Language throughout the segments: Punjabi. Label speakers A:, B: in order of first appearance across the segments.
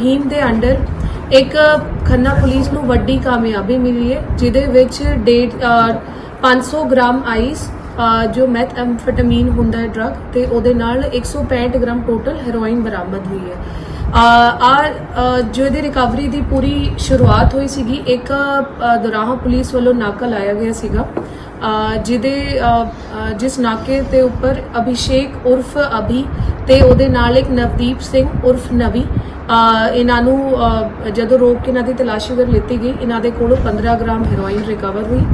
A: ਮੁਹਿੰਮ ਦੇ ਅੰਡਰ ਇੱਕ ਖੰਨਾ ਪੁਲਿਸ ਨੂੰ ਵੱਡੀ ਕਾਮਯਾਬੀ ਮਿਲੀ ਹੈ ਜਿਹਦੇ ਵਿੱਚ ਡੇਢ ਅ, 500 ਗ੍ਰਾਮ ਆਈਸ ਜੋ ਮੈਥ ਐਮਫੈਟਾਮੀਨ ਹੁੰਦਾ ਹੈ ਡਰਗ ਤੇ ਉਹਦੇ ਨਾਲ 165 ਗ੍ਰਾਮ ਟੋਟਲ ਹੈਰੋਇਨ ਬਰਾਮਦ ਹੋਈ ਹੈ। ਆ ਜੋ ਇਹਦੀ ਰਿਕਵਰੀ ਦੀ ਪੂਰੀ ਸ਼ੁਰੂਆਤ ਹੋਈ ਸੀਗੀ ਇੱਕ ਅ, ਦੁਰਾਹਾ ਪੁਲਿਸ ਵੱਲੋਂ ਨਾਕਾ ਲਾਇਆ ਗਿਆ ਸੀਗਾ। ਜਿਹਦੇ ਜਿਸ ਨਾਕੇ ਦੇ ਉੱਪਰ ਅਭਿਸ਼ੇਕ ਉਰਫ ਅਭੀ ਤੇ ਉਹਦੇ ਨਾਲ ਇੱਕ ਨਵਦੀਪ ਸਿੰਘ ਉਰਫ ਨਵੀ ਇਹਨਾਂ ਨੂੰ ਜਦੋਂ ਰੋਕ ਕੇ ਇਹਨਾਂ ਦੀ ਤਲਾਸ਼ੀ ਕਰ ਲਿੱਤੀ ਗਈ ਇਹਨਾਂ ਦੇ ਕੋਲੋਂ 15 ਗ੍ਰਾਮ ਹੈਰੋਇਨ ਰਿਕਵਰ ਹੋਈ।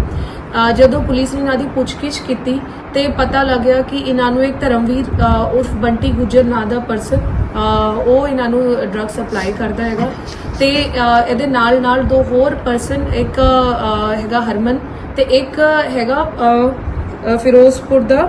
A: ਜਦੋਂ ਪੁਲਿਸ ਨੇ ਇਹਨਾਂ ਦੀ ਪੁੱਛਗਿੱਛ ਕੀਤੀ ਤੇ ਪਤਾ ਲੱਗਿਆ ਕਿ ਇਹਨਾਂ ਨੂੰ ਇੱਕ ਧਰਮਵੀਰ ਉਰਫ ਬੰਟੀ ਗੁੱਜਰ ਨਾਂ ਦਾ ਪਰਸਨ ਉਹ ਇਹਨਾਂ ਨੂੰ ਡਰੱਗ ਸਪਲਾਈ ਕਰਦਾ ਹੈਗਾ। ਤੇ ਇਹਦੇ ਨਾਲ ਨਾਲ ਦੋ ਹੋਰ ਪਰਸਨ ਇੱਕ ਹੈਗਾ ਹਰਮਨ ਤੇ ਇੱਕ ਹੈਗਾ ਫਿਰੋਜ਼ਪੁਰ ਦਾ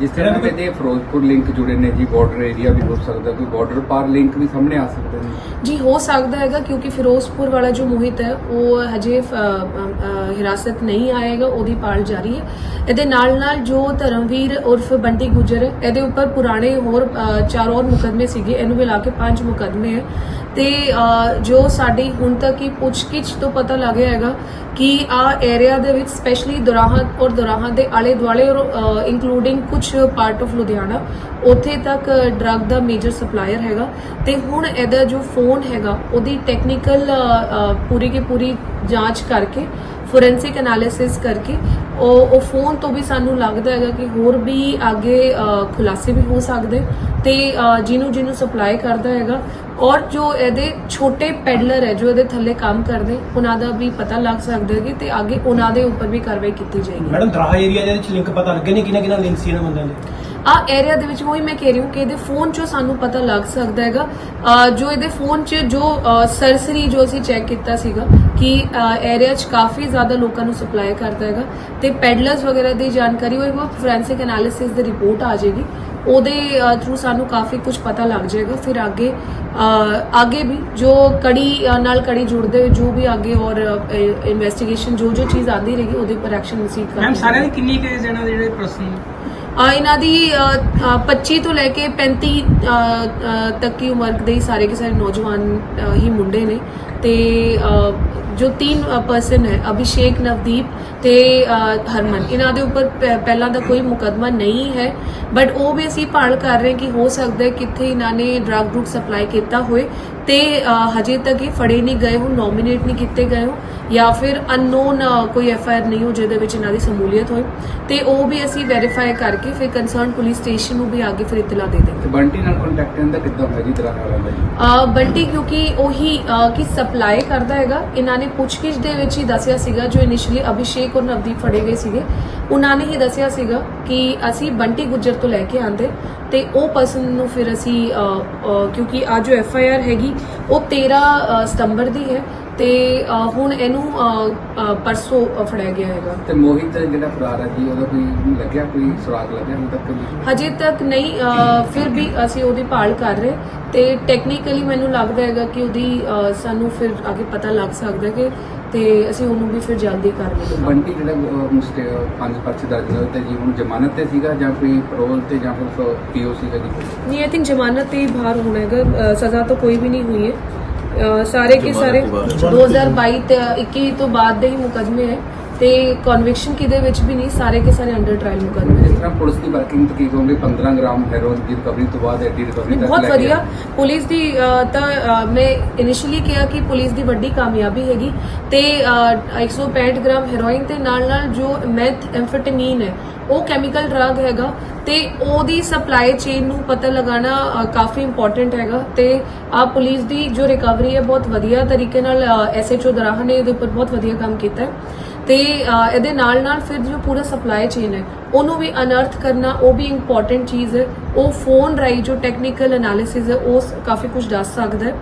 B: ਜਿਸ ਤਰ੍ਹਾਂ ਕਹਿੰਦੇ ਫਿਰੋਜ਼ਪੁਰ ਲਿੰਕ ਜੁੜੇ ਨੇ ਜੀ ਬਾਰਡਰ ਏਰੀਆ ਵੀ ਹੋ ਸਕਦਾ ਕੋਈ ਬਾਰਡਰ ਪਾਰ ਲਿੰਕ ਵੀ ਸਾਹਮਣੇ ਆ ਸਕਦੇ ਨੇ।
A: ਜੀ ਹੋ ਸਕਦਾ ਹੈਗਾ ਕਿਉਂਕਿ ਫਿਰੋਜ਼ਪੁਰ ਵਾਲਾ ਜੋ ਮੋਹਿਤ ਹੈ ਉਹ ਹਜੇ ਹਿਰਾਸਤ ਨਹੀਂ ਆਏਗਾ ਉਹਦੀ ਪਾਲ ਜਾਰੀ ਹੈ। ਇਹਦੇ ਨਾਲ ਨਾਲ ਜੋ ਧਰਮਵੀਰ ਉਰਫ ਬੰਟੀ ਗੁਜਰ ਹੈ ਇਹਦੇ ਉੱਪਰ ਪੁਰਾਣੇ ਹੋਰ ਚਾਰ ਹੋਰ ਮੁਕਦਮੇ ਸੀਗੇ ਇਹਨੂੰ ਮਿਲਾ ਕੇ ਪੰਜ ਮੁਕਦਮੇ ਹੈ। ਤੇ ਜੋ ਸਾਡੀ ਹੁਣ ਤੱਕ ਦੀ ਪੁੱਛਗਿੱਛ ਤੋਂ ਪਤਾ ਲੱਗਿਆ ਹੈਗਾ ਕਿ ਆ ਏਰੀਆ ਦੇ ਵਿੱਚ ਸਪੈਸ਼ਲੀ ਦੁਰਾਹਾ ਔਰ ਦੁਰਾਹਾ ਦੇ ਆਲੇ ਦੁਆਲੇ ਔਰ ਇਨਕਲੂਡਿੰਗ ਕੁਝ ਪਾਰਟ ਆਫ ਲੁਧਿਆਣਾ, ਉੱਥੇ ਤੱਕ ਡਰੱਗ ਦਾ ਮੇਜਰ ਸਪਲਾਇਰ ਹੈਗਾ। ਤੇ ਹੁਣ ਇਹਦਾ ਜੋ ਫੋਨ ਹੈਗਾ, ਉਹਦੀ ਟੈਕਨੀਕਲ ਪੂਰੀ ਕੀ ਪੂਰੀ ਜਾਂਚ ਕਰਕੇ ਫੋਰੈਂਸਿਕ ਐਨਾਲਿਸਿਸ ਕਰਕੇ ਉਹ ਉਹ ਫੋਨ ਤੋਂ ਵੀ ਸਾਨੂੰ ਲੱਗਦਾ ਹੈਗਾ ਕਿ ਹੋਰ ਵੀ ਅੱਗੇ ਖੁਲਾਸੇ ਵੀ ਹੋ ਸਕਦੇ ਤੇ ਜਿਹਨੂੰ ਜਿਹਨੂੰ ਸਪਲਾਈ ਕਰਦਾ ਹੈਗਾ ਔਰ ਜੋ ਇਹਦੇ ਛੋਟੇ ਪੈਡਲਰ ਹੈ, ਜੋ ਇਹਦੇ ਥੱਲੇ ਕੰਮ ਕਰਦੇ, ਉਹਨਾਂ ਦਾ ਵੀ ਪਤਾ ਲੱਗ ਸਕਦਾ ਹੈ ਕਿ ਤੇ ਅੱਗੇ ਉਹਨਾਂ ਦੇ ਉੱਪਰ ਵੀ ਕਾਰਵਾਈ ਕੀਤੀ ਜਾਏਗੀ।
C: ਮੈਡਮ, ਦਰਾਹਾ ਏਰੀਆ ਦੇ ਵਿੱਚ ਲਿੰਕ ਪਤਾ ਲੱਗੇ ਨੇ? ਕਿਹਨਾਂ ਕਿਹਨਾਂ ਲਿੰਕ ਸੀ ਇਹਨਾਂ ਬੰਦਿਆਂ ਦੇ?
A: ਆ ਏਰੀਆ ਦੇ ਵਿੱਚ ਉਹੀ ਮੈਂ ਕਹਿ ਰਹੀ ਹਾਂ ਕਿ ਇਹਦੇ ਫੋਨ 'ਚੋਂ ਸਾਨੂੰ ਪਤਾ ਲੱਗ ਸਕਦਾ ਹੈਗਾ। ਜੋ ਇਹਦੇ ਫੋਨ 'ਚ ਜੋ ਸਰਸਰੀ ਜੋ ਅਸੀਂ ਚੈੱਕ ਕੀਤਾ ਸੀਗਾ ਕਿ ਏਰੀਆ 'ਚ ਕਾਫੀ ਜ਼ਿਆਦਾ ਲੋਕਾਂ ਨੂੰ ਸਪਲਾਈ ਕਰਦਾ ਹੈਗਾ ਤੇ ਪੈਡਲਰਸ ਵਗੈਰਾ ਦੀ ਜਾਣਕਾਰੀ ਹੋਈ ਉਹ ਫੋਰੈਂਸਿਕ ਐਨਾਲਿਸਿਸ ਦੀ ਰਿਪੋਰਟ ਆ ਜਾਏਗੀ। ਉਹਦੇ ਥਰੂ ਸਾਨੂੰ ਕਾਫੀ ਕੁਝ ਪਤਾ ਲੱਗ ਜਾਏਗਾ। ਫਿਰ ਅੱਗੇ ਅੱਗੇ ਵੀ ਜੋ ਕੜੀ ਨਾਲ ਕੜੀ ਜੁੜਦੇ ਹੋਏ ਜੋ ਵੀ ਅੱਗੇ ਔਰ ਇਨਵੈਸਟੀਗੇਸ਼ਨ ਜੋ ਜੋ ਚੀਜ਼ ਆਂਦੀ ਰਹੇਗੀ ਉਹਦੇ ਉੱਪਰ ਐਕਸ਼ਨ ਰਿਸੀਵ ਕਰਾਂਗੇ।
D: ਮੈਮ ਸਾਰਿਆਂ ਦੀ ਕਿੰਨੀ ਕੇਸ ਦੇ ਜਿਹੜੇ ਪਰਸਨ
A: ਇਹਨਾਂ ਦੀ ਅ, 25 ਤੋਂ ਲੈ ਕੇ 35 ਅ, ਤੱਕ ਦੀ ਉਮਰ ਦੇ ਸਾਰੇ ਕੇ ਸਾਰੇ ਨੌਜਵਾਨ ਹੀ ਮੁੰਡੇ ਨੇ। ਤੇ ਜੋ ਤਿੰਨ ਪਰਸਨ ਹੈ ਅਭਿਸ਼ੇਕ ਨਵਦੀਪ ਤੇ ਹਰਮਨ ਇਹਨਾਂ ਦੇ ਉੱਪਰ ਪਹਿਲਾਂ ਦਾ ਕੋਈ ਮੁਕਦਮਾ ਨਹੀਂ ਹੈ ਬਟ ਉਹ ਵੀ ਅਸੀਂ ਭਾਲ ਕਰ ਰਹੇ ਕਿ ਹੋ ਸਕਦਾ ਹੈ ਕਿੱਥੇ ਇਹਨਾਂ ਨੇ ਡਰੱਗ ਡਰੂਗ ਸਪਲਾਈ ਕੀਤਾ ਹੋਏ ਤੇ ਹਜੇ ਤੱਕ ਇਹ ਫੜੇ ਨਹੀਂ ਗਏ ਹੋ ਨੋਮੀਨੇਟ ਨਹੀਂ ਕੀਤੇ ਗਏ ਹੋ ਜਾਂ ਫਿਰ ਅਨਨੋਨ ਕੋਈ ਐਫ ਆਈ ਆਰ ਨਹੀਂ ਹੋ ਜਿਹਦੇ ਵਿੱਚ ਇਹਨਾਂ ਦੀ ਸਮੂਲੀਅਤ ਹੋਏ ਤੇ ਉਹ ਵੀ ਅਸੀਂ ਵੈਰੀਫਾਈ ਕਰਕੇ ਫਿਰ ਕੰਸਰਨ ਪੁਲਿਸ ਸਟੇਸ਼ਨ ਨੂੰ ਵੀ ਅੱਗੇ ਫਿਰ ਇਤਲਾ ਦੇ ਦੇਵਾਂਗੇ।
B: ਬੰਟੀ ਨਾਲ ਕੰਟੈਕਟ ਦਾ ਕਿੱਦਾਂ ਹੋਇਆ ਜੀ? ਜੀ
A: ਅ, ਬੰਟੀ ਕਿਉਂਕਿ ਉਹੀ ਕਿ ਅਪਲਾਈ ਕਰਦਾ ਹੈਗਾ। ਇਹਨਾਂ ਨੇ ਪੁੱਛਗਿੱਛ ਦੇ ਵਿੱਚ ਹੀ ਦੱਸਿਆ ਸੀਗਾ, ਜੋ ਇਨੀਸ਼ੀਅਲੀ ਅਭਿਸ਼ੇਕ ਔਰ ਨਵਦੀਪ ਫੜੇ ਗਏ ਸੀਗੇ। ਉਹਨਾਂ ਨੇ ਹੀ ਦੱਸਿਆ ਸੀਗਾ ਕਿ ਅਸੀਂ ਬੰਟੀ ਗੁੱਜਰ ਤੋਂ ਲੈ ਕੇ ਆਂਦੇ ਤੇ ਉਹ ਪਰਸਨ ਨੂੰ ਫਿਰ ਅਸੀਂ ਕਿਉਂਕਿ ਆ ਜੋ ਐਫ ਆਈ ਆਰ ਹੈਗੀ, ਉਹ 13 ਸਤੰਬਰ ਦੀ ਹੈ। ਤੇ ਹੁਣ ਇਹਨੂੰ ਪਰਸੋਂ ਫੜਿਆ ਗਿਆ ਹੈਗਾ।
B: ਤੇ ਮੋਹਿਤ ਜਿਹੜਾ ਫਰਾਰ ਹੈ ਜੀ ਉਹਦਾ ਕੋਈ ਲੱਗਿਆ ਕੋਈ ਸੁਰਾਗ ਲੱਗਿਆ ਹੁਣ ਤੱਕ?
A: ਹਜੇ ਤੱਕ ਨਹੀਂ ਫਿਰ ਵੀ ਅਸੀਂ ਉਹਦੀ ਭਾਲ ਕਰ ਰਹੇ। ਤੇ ਟੈਕਨੀਕਲੀ ਮੈਨੂੰ ਲੱਗਦਾ ਹੈਗਾ ਕਿ ਉਹਦੀ ਸਾਨੂੰ ਫਿਰ ਅੱਗੇ ਪਤਾ ਲੱਗ ਸਕਦਾ ਕਿ ਤੇ ਅਸੀਂ ਉਹਨੂੰ ਵੀ ਫਿਰ ਜਲਦੀ ਕਰ ਲਵਾਂਗੇ।
B: ਬੰਟੀ ਜਿਹੜਾ ਮੁਸਤੇ ਪੰਜ ਪਰਚੇ ਦਰਜ ਹੋਏ ਤੇ ਜੀ ਹੁਣ ਜ਼ਮਾਨਤ ਤੇ ਸੀਗਾ ਜਾਂ ਕੋਈ ਪੈਰੋਲ ਤੇ ਜਾਂ ਫਿਰ ਪੀਓ ਸੀਗਾ ਜੀ?
A: ਨਹੀਂ ਆਈ ਥਿੰਕ ਜ਼ਮਾਨਤ ਤੇ ਹੀ ਬਾਹਰ ਹੋਣਾ ਹੈਗਾ। ਸਜ਼ਾ ਤਾਂ ਕੋਈ ਵੀ ਨਹੀਂ ਹੋਈ ਹੈ। ਸਾਰੇ ਕੇ ਸਾਰੇ 2022 ਤੇ 21 ਤੋਂ ਬਾਅਦ ਦੇ ਹੀ ਮੁਕਦਮੇ ਹੈ ਤੇ ਕਨਵਿਕਸ਼ਨ ਕਿਦੇ ਵਿੱਚ ਵੀ ਨਹੀਂ ਸਾਰੇ ਕੇ ਸਾਰੇ ਅੰਡਰ ਟ੍ਰਾਇਲ ਮੁਕਦਮੇ
B: ਜਿਸ
A: ਨੇ
B: ਤਰ੍ਹਾਂ ਪੁਲਿਸ ਦੀ ਵਰਕਿੰਗ ਤੇ ਕੀ ਕਹੋਗੇ 15 ਗ੍ਰਾਮ ਹੈਰੋਇਨ ਦੀ ਰਿਕਵਰੀ ਤੋਂ ਬਾਅਦ ਐਡੀ ਰਿਕਵਰੀ ਤੱਕ
A: ਬਹੁਤ ਵਧੀਆ। ਪੁਲਿਸ ਦੀ ਤਾਂ ਮੈਂ ਇਨੀਸ਼ੀਅਲੀ ਕਿਹਾ ਕਿ ਪੁਲਿਸ ਦੀ ਵੱਡੀ ਕਾਮਯਾਬੀ ਹੈਗੀ ਤੇ ਅ, 165 ਗ੍ਰਾਮ ਹੈਰੋਇਨ ਤੇ ਨਾਲ ਨਾਲ ਜੋ ਮੈਥ ਐਮਫੈਟਾਮੀਨ ਹੈ ਉਹ ਕੈਮੀਕਲ ਡਰਗ ਹੈਗਾ ਤੇ ਉਹਦੀ ਸਪਲਾਈ ਚੇਨ ਨੂੰ ਪਤਾ ਲਗਾਉਣਾ ਕਾਫੀ ਇੰਪੋਰਟੈਂਟ ਹੈਗਾ ਤੇ ਆ ਪੁਲਿਸ ਦੀ ਜੋ ਰਿਕਵਰੀ ਹੈ ਬਹੁਤ ਵਧੀਆ ਤਰੀਕੇ ਨਾਲ ਐਸਐਚਓ ਦਰਾਹਾ ਨੇ ਇਹਦੇ ਉੱਪਰ ਬਹੁਤ ਵਧੀਆ ਕੰਮ ਕੀਤਾ ਹੈ। ਤੇ ਇਹਦੇ ਨਾਲ ਨਾਲ ਫਿਰ ਜੋ ਪੂਰਾ ਸਪਲਾਈ ਚੇਨ ਹੈ, ਉਹਨੂੰ ਵੀ ਅਨਰਥ ਕਰਨਾ, ਉਹ ਵੀ ਇੰਪੋਰਟੈਂਟ ਚੀਜ਼ ਹੈ। ਉਹ ਫੋਨ ਰਾਈ ਜੋ ਟੈਕਨੀਕਲ ਐਨਾਲਿਸਿਸ ਹੈ, ਉਹ ਕਾਫੀ ਕੁਝ ਦੱਸ ਸਕਦਾ ਹੈ।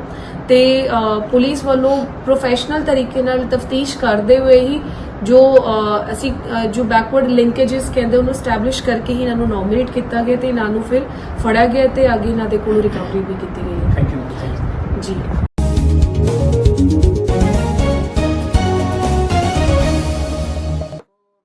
A: ਤੇ ਪੁਲਿਸ ਵੱਲੋਂ ਪ੍ਰੋਫੈਸ਼ਨਲ ਤਰੀਕੇ ਨਾਲ ਤਫਤੀਸ਼ ਕਰਦੇ ਹੋਏ ਹੀ ਜੋ ਅਸੀਂ ਜੋ ਬੈਕਵਰਡ ਲਿੰਕੇजेस ਕਹਿੰਦੇ ਉਹਨੂੰ ਸਟੈਬਲਿਸ਼ ਕਰਕੇ ਹੀ ਇਹਨਾਂ ਨੂੰ ਨੋਮੀਨੇਟ ਕੀਤਾ ਗਿਆ ਤੇ ਇਹਨਾਂ ਨੂੰ ਫਿਰ ਫੜਿਆ ਗਿਆ ਤੇ ਅੱਗੇ ਇਹਨਾਂ ਦੇ ਕੋਲੋਂ ਰਿਕਵਰੀ ਵੀ ਕੀਤੀ ਗਈ ਹੈ।
C: ਥੈਂਕ ਯੂ
A: ਜੀ।